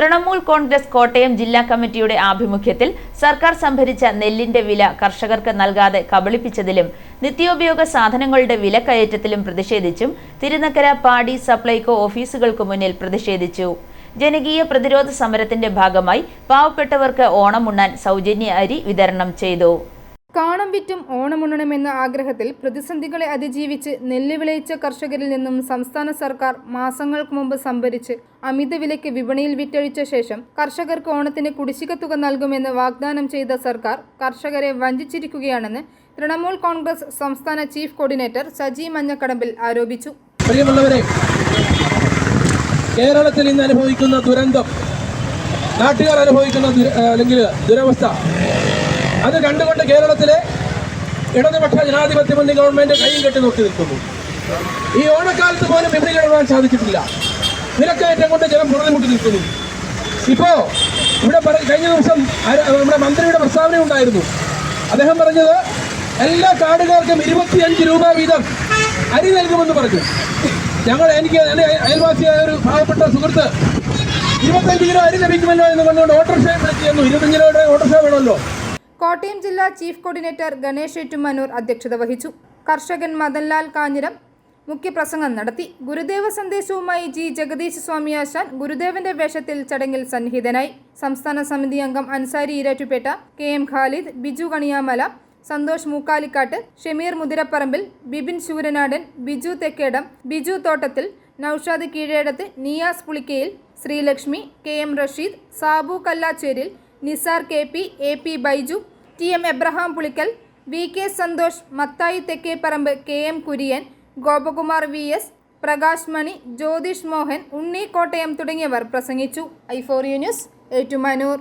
തൃണമൂൽ കോൺഗ്രസ് കോട്ടയം ജില്ലാ കമ്മിറ്റിയുടെ ആഭിമുഖ്യത്തിൽ സർക്കാർ സംഭരിച്ച നെല്ലിന്റെ വില കർഷകർക്ക് നൽകാതെ കബളിപ്പിച്ചതിലും നിത്യോപയോഗ സാധനങ്ങളുടെ വില കയറ്റത്തിലും പ്രതിഷേധിച്ചും തിരുനക്കര പാടി സപ്ലൈകോ ഓഫീസുകൾക്ക് മുന്നിൽ പ്രതിഷേധിച്ചു. ജനകീയ പ്രതിരോധ സമരത്തിന്റെ ഭാഗമായി പാവപ്പെട്ടവർക്ക് ഓണമുണ്ണാൻ സൗജന്യ അരി വിതരണം ചെയ്തു. കാണം വിറ്റും ഓണമുണ്ണണമെന്ന ആഗ്രഹത്തിൽ പ്രതിസന്ധികളെ അതിജീവിച്ച് നെല്ല് വിളയിച്ച കർഷകരിൽ നിന്നും സംസ്ഥാന സർക്കാർ മാസങ്ങൾക്ക് മുമ്പ് സംഭരിച്ച് അമിത വിലയ്ക്ക് വിപണിയിൽ വിറ്റഴിച്ച ശേഷം കർഷകർക്ക് ഓണത്തിന് കുടിശ്ശിക തുക നൽകുമെന്ന് വാഗ്ദാനം ചെയ്ത സർക്കാർ കർഷകരെ വഞ്ചിച്ചിരിക്കുകയാണെന്ന് തൃണമൂൽ കോൺഗ്രസ് സംസ്ഥാന ചീഫ് കോർഡിനേറ്റർ സജി മഞ്ഞക്കടമ്പിൽ ആരോപിച്ചു. കേരളത്തിൽ ഇന്ന് അനുഭവിക്കുന്ന ദുരന്തം നാട്ടുകാർ അനുഭവിക്കുന്ന അല്ലെങ്കിൽ ദുരവസ്ഥ അത് കണ്ടുകൊണ്ട് കേരളത്തിലെ ഇടതുപക്ഷ ജനാധിപത്യ മുന്നണി ഗവൺമെന്റ് കൈയും കെട്ടി നോക്കി നിൽക്കുന്നു. ഈ ഓണക്കാലത്ത് പോലും വിപണി കഴിവാൻ സാധിച്ചിട്ടില്ല. വിലക്കയറ്റം കൊണ്ട് ജനം പുറത്തുമുട്ടി നിൽക്കുന്നു. ഇപ്പോ ഇവിടെ കഴിഞ്ഞ ദിവസം നമ്മുടെ മന്ത്രിയുടെ പ്രസ്താവന ഉണ്ടായിരുന്നു. അദ്ദേഹം പറഞ്ഞത് എല്ലാ കാർഡുകാർക്കും ഇരുപത്തിയഞ്ച് രൂപ വീതം അരി നൽകുമെന്ന് പറഞ്ഞു. ഞങ്ങൾ എനിക്ക് എന്റെ അയൽവാസിയായ ഒരു പാവപ്പെട്ട സുഹൃത്ത് ഇരുപത്തഞ്ച് കിലോ അരി ലഭിക്കുമല്ലോ എന്ന് കണ്ടുകൊണ്ട് ഓട്ടോറിക്ഷ വിളിച്ചു ചെന്നു ഇരുപത്തഞ്ച് കിലോയുടെ ഓട്ടോറിക്ഷ വേണമല്ലോ. കോട്ടയം ജില്ലാ ചീഫ് കോർഡിനേറ്റർ ഗണേഷ് ഏറ്റുമാനൂർ അധ്യക്ഷത വഹിച്ചു. കർഷകൻ മദൻലാൽ കാഞ്ഞിരം മുഖ്യപ്രസംഗം നടത്തി. ഗുരുദേവ സന്ദേശവുമായി ജി. ജഗദീശ് സ്വാമി ആശാൻ ഗുരുദേവന്റെ വേഷത്തിൽ ചടങ്ങിൽ സന്നിഹിതനായി. സംസ്ഥാന സമിതി അംഗം Ansari Erattupetta K. M. Khalid Biju Kaniyamala Santhosh Mookkalikkattu Shameer Muthiraparambil Bibin Sooranadan Biju Thekkedam Biju Thottathil Noushad Keezhedathu Niyas Pulikkayil Sreelakshmi K. M. Rasheed Sabu Kallacheril Nisar K. P A. P. Baiju T M Abraham Pulickal V K Santhosh Mathai Thekkeparambu K M Kurian Gopakumar V S Prakash Mani Jyothish Mohan Unni Kottayam തുടങ്ങിയവർ പ്രസംഗിച്ചു. I four U news Ettumanoor.